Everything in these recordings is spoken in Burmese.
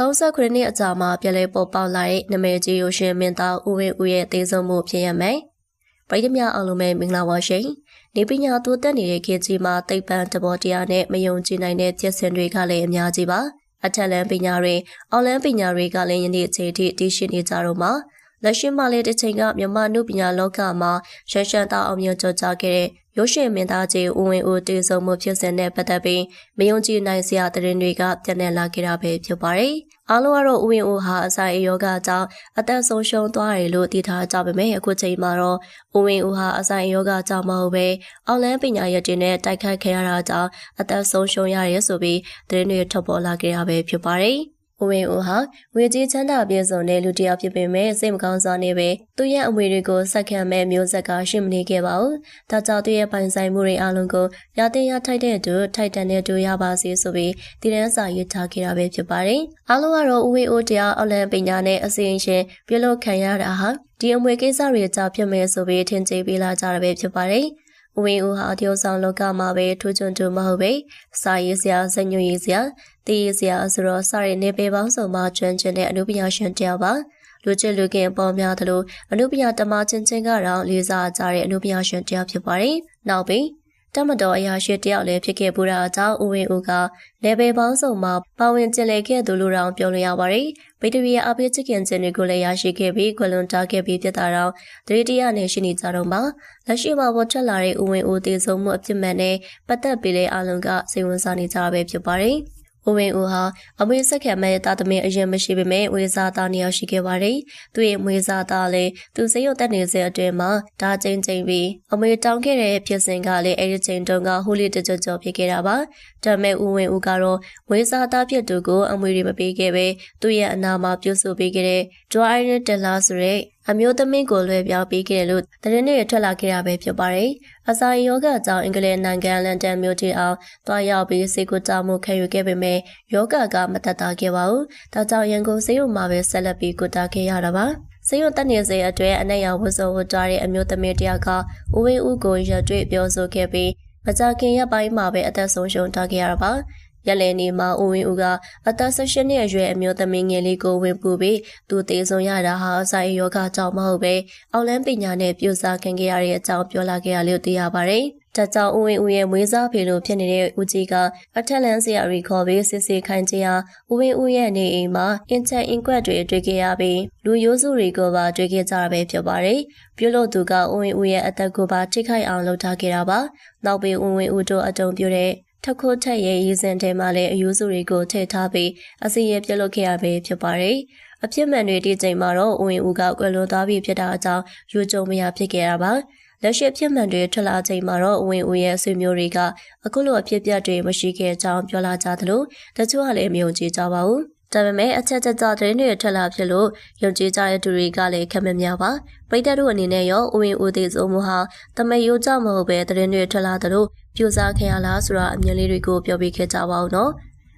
39နှစ်အကြာမှာပြည်လဲပေါ်ပေါက်လာတဲ့နမဲကြီးရုရှင်မင်းသားဦးဝင်းဦးရဲ့တေဆုံးမှုဖြစ်ရမယ်။ပရိသတ်များအားလုံးပဲမင်္ဂလာပါရှင်။နေပညာတိုးတက်နေတဲ့ခေတ်ကြီးမှာသိပ္ပံတဘောတရားနဲ့မယုံကြည်နိုင်တဲ့ကျက်စင်တွေကလည်းအများကြီးပါ။အထက်လန်းပညာတွေအောက်လန်းပညာတွေကလည်းယနေ့အချိန်ထိတည်ရှိနေကြတော့မှာ လက်ရှိမှာလည်းတစ်ချိန်ကမြန်မာနုပညာလောကမှာရှမ်းရှမ်းသားအောင်မြင်ကြကြခဲ့တဲ့ရုပ်ရှင်မင်းသားကြီးဦးဝင်းဦးတည်ဆုံမှုဖြစ်စဉ်နဲ့ပတ်သက်ပြီးမယုံကြည်နိုင်စရာသတင်းတွေကပြန့်နှံ့လာခဲ့တာပဲဖြစ်ပါတယ်။အားလုံးကတော့ဦးဝင်းဦးဟာအစာအေယောဂအကြောင်းအသက်ဆုံးရှုံးသွားတယ်လို့သိထားကြပါမယ်။အခုချိန်မှာတော့ဦးဝင်းဦးဟာအစာအေယောဂအကြောင်းမဟုတ်ပဲအောက်လန်းပညာရပ်တွေနဲ့တိုက်ခိုက်ခဲ့ရတာကြောင့်အသက်ဆုံးရှုံးရတယ်ဆိုပြီးသတင်းတွေထွက်ပေါ်လာခဲ့တာပဲဖြစ်ပါတယ်။ ဦးဝင်းဦးဟာငွေကြေးချမ်းသာပြည့်စုံတဲ့လူတစ်ယောက်ဖြစ်ပေမဲ့စိတ်မကောင်းစွာနဲ့ပဲသူ့ရဲ့အမွေတွေကိုစက်ခံမဲ့မျိုးဆက်ကရှိမနေခဲ့ပါဘူး။ဒါကြောင့်သူ့ရဲ့ပိုင်ဆိုင်မှုတွေအလုံးကိုရတဲ့ရထိုက်တဲ့သူထိုက်တန်တဲ့သူရပါစေဆိုပြီးတည်တန်းစာရေးထားခဲ့တာပဲဖြစ်ပါတယ်။အားလုံးကတော့ဦးဝင်းဦးတရားအောက်လန်ပညာနဲ့အစီအရှင်ပြုလုပ်ခံရတာဟာဒီအမွေကိစ္စတွေကြောင့်ဖြစ်မယ်ဆိုပြီးထင်ကြေးပေးလာကြတာပဲဖြစ်ပါတယ်။ဝင်းဦးဟာတယောက်ဆောင်လောကမှာပဲထူးချွန်သူမဟုတ်ပဲစာရေးစရာစညွှရေးစရာတည်ရေးစရာဆိုတော့စာရေးနေပေပေါင်းစုံမှာကျွမ်းကျင်တဲ့အမှုပညာရှင်တယောက်ပါလူချစ်လူခင်ပေါ်များသလိုအမှုပညာတမချင်းချင်းကတော့လေးစားကြတဲ့အမှုပညာရှင်တယောက်ဖြစ်ပါတယ်။နောက်ပြီးတမတော်အရာရှိတယောက်လည်းဖြစ်ခဲ့ပူတာအကြောင်းဦးဝင်းဦးကလေဘယ်ပေါင်းစုံမှာပါဝင်ကျင်လည်ခဲ့သူလိုတောင်ပြောလို့ရပါတယ်။ဗိတရီယာအပိချစ်ခင်ခြင်းတွေကိုလည်းရရှိခဲ့ပြီးခွလွန်တာခဲ့ပြီးပြတာတော့ဒရီတရနဲ့ရှိနေကြတော့မှာလက်ရှိမှာပေါ်ထွက်လာတဲ့ဦးဝင်းဦးတည်ဆုံးမှုအဖြစ်မှန်နဲ့ပတ်သက်ပြီးလေအလုံးကစိတ်ဝင်စားနေကြတာပဲဖြစ်ပါတယ်။ ဦးဝင်းဦးဟာအမွေဆက်ခံမဲ့တာသမင်အရင်မရှိပေမဲ့ဝေစာသားနေရာရှိခဲ့ပါတယ်။သူ့ရဲ့မွေစာသားလည်းသူစိတ်ရုပ်တက်နေစေအတွင်းမှာဒါချင်းချင်းပြီးအမွေတောင်းခဲ့တဲ့ဖြစ်စဉ်ကလည်းအဲဒီချိန်တုန်းကဟိုလီတကြကြဖြစ်ခဲ့တာပါ။ဒါမဲ့ဦးဝင်းဦးကတော့ဝေစာသားဖြစ်သူကိုအမွေတွေမပေးခဲ့ပဲသူ့ရဲ့အနာမှာပြုစုပေးခဲ့တဲ့ Dry Iron လာဆိုတဲ့အမျိုးသမီးကိုလွှဲပြောင်းပေးခဲ့တယ်လို့သတင်းတွေထွက်လာခဲ့တာပဲဖြစ်ပါတယ်။အစာယောဂအကြောင်းအင်္ဂလိပ်နိုင်ငံလန်ဒန်မြို့တီအောင်တွားရောက်ပြီးစေကူတာမှုခံယူခဲ့ပေမဲ့ယောဂကမသက်သာခဲ့ပါဘူး။ဒါကြောင့်ရန်ကုန်စေယုံမှာပဲဆက်လက်ပြီးကုသခဲ့ရတာပါ။စေယုံတက်နေစေအတွက်အနက်ရောင်ဝတ်စုံဝတ်ထားတဲ့အမျိုးသမီးတယောက်ကဦးဝင်းဦးကိုရတွေ့ပြောဆိုခဲ့ပြီးမကြခင်ရက်ပိုင်းမှာပဲအသက်ဆုံးရှုံးထားခဲ့ရတာပါ။ ရက်လည်နေမှာဦးဝင်းဦးကအသက်16နှစ်အရွယ်အမျိုးသမီးငယ်လေးကိုဝင်ပူပြီးသူတေဆုံးရတာဟာဆိုင်ယောဂကြောင့်မဟုတ်ပဲအောက်လန်းပညာနဲ့ပြူစားခံခဲ့ရတဲ့အကြောင်းပြောလာခဲ့ရလို့သိရပါတယ်။ဒါကြောင့်ဦးဝင်းဦးရဲ့မွေးစားဖေလို့ဖြစ်နေတဲ့ဦးကြီးကအထက်လန်းဆရာရီခေါ်ပြီးစစ်စစ်ခိုင်းခြင်းဟာဦးဝင်းဦးရဲ့နေအိမ်မှာအင်ချက်အင်ကွက်တွေတွေ့ခဲ့ရပြီးလူရိုးစုတွေကိုပါတွေ့ခဲ့ကြတာပဲဖြစ်ပါတယ်။ပြုလို့သူကဦးဝင်းဦးရဲ့အသက်ကိုပါထိခိုက်အောင်လုပ်ထားခဲ့တာပါ။နောက်ပြီးဦးဝင်းဦးတို့အတုံးပြတဲ့ ထခိုးထက်ရဲ့ရည်စင်ထဲမှာလည်းအယူစုတွေကိုထည့်ထားပြီးအစီရပြလုပ်ခဲ့ရပဲဖြစ်ပါတယ်။အဖြစ်မှန်တွေဒီချိန်မှာတော့ဦးဝင်ဦးကကွယ်လွန်သွားပြီဖြစ်တာအကြောင်းယူကြုံမရဖြစ်ခဲ့တာပါ။လက်ရှိဖြစ်မှန်တွေထွက်လာချိန်မှာတော့ဝင်ဦးရဲ့ဆွေမျိုးတွေကအခုလိုအဖြစ်ပြက်တွေမရှိခဲ့ကြောင်းပြောလာကြသလိုတချို့ကလည်းမယုံကြည်ကြပါဘူး။ ဒါပေမဲ့အချက်ချက်ကြတဲ့တွေထွက်လာဖြစ်လို့ယုံကြည်ကြတဲ့သူတွေကလည်းခက်မများပါပိတ်သက်တို့အနေနဲ့ရောဦးဝင်ဦးသေးစုံမှုဟာတမယိုးကြမဟုတ်ပဲတဲ့တွေထွက်လာသလိုပြူစားခင်ရလားဆိုတာအမြင်လေးတွေကိုပြောပြခဲ့ကြပါဦးနော်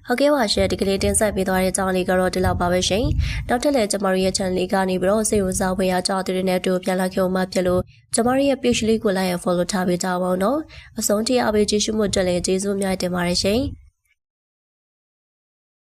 ဟုတ်ကဲ့ပါရှင်ဒီကလေးတင်ဆက်ပေးသွားတဲ့အကြောင်းလေးကတော့ဒီလောက်ပါပဲရှင်နောက်ထပ်လည်းကျမတို့ရဲ့ channel လေးကနေပြီးတော့စိတ်ဝင်စားဖွယ်ရာကြောင်းတွေနဲ့တူပြန်လာခဲ့အောင်မှဖြစ်လို့ကျမတို့ရဲ့ page လေးကို like and follow ထားပေးကြပါဦးနော်အဆုံးထိအားပေးကြည့်ရှုမှုတက်လည်းကျေးဇူးများတင်ပါတယ်ရှင်